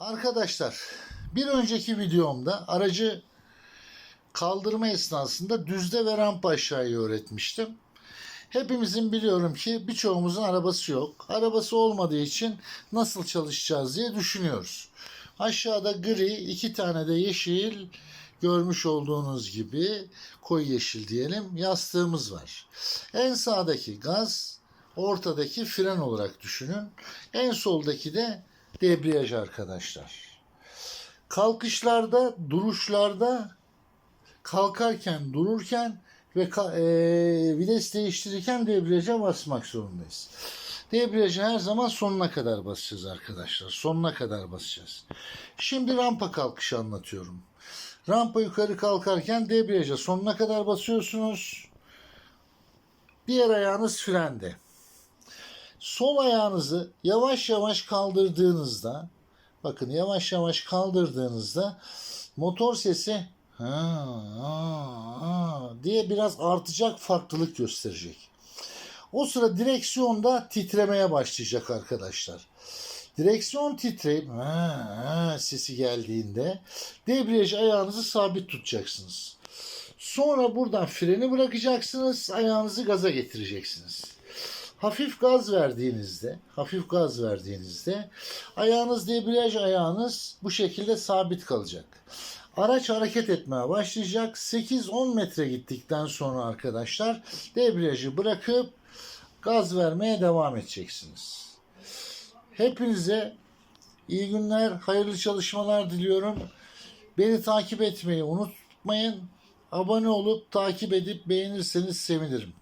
arkadaşlar bir önceki videomda aracı kaldırma esnasında düzde ve rampa aşağıyı öğretmiştim. Hepimizin biliyorum ki birçoğumuzun arabası yok. Arabası olmadığı için nasıl çalışacağız diye düşünüyoruz. Aşağıda gri, iki tane de yeşil görmüş olduğunuz gibi koyu yeşil diyelim yastığımız var. En sağdaki gaz, ortadaki fren olarak düşünün. En soldaki de debriyaj arkadaşlar. Kalkışlarda, duruşlarda kalkarken, dururken ve eee, vites değiştirirken debriyaja basmak zorundayız. Debriyaja her zaman sonuna kadar basacağız arkadaşlar. Sonuna kadar basacağız. Şimdi rampa kalkışı anlatıyorum. Rampa yukarı kalkarken debriyaja sonuna kadar basıyorsunuz. Diğer ayağınız frende. Sol ayağınızı yavaş yavaş kaldırdığınızda bakın yavaş yavaş kaldırdığınızda motor sesi ha, ha, ha diye biraz artacak farklılık gösterecek. O sıra direksiyonda titremeye başlayacak arkadaşlar. Direksiyon titreyip ha, ha sesi geldiğinde debriyaj ayağınızı sabit tutacaksınız. Sonra buradan freni bırakacaksınız, ayağınızı gaza getireceksiniz. Hafif gaz verdiğinizde, hafif gaz verdiğinizde ayağınız debriyaj ayağınız bu şekilde sabit kalacak. Araç hareket etmeye başlayacak. 8-10 metre gittikten sonra arkadaşlar debriyajı bırakıp gaz vermeye devam edeceksiniz. Hepinize iyi günler, hayırlı çalışmalar diliyorum. Beni takip etmeyi unutmayın. Abone olup takip edip beğenirseniz sevinirim.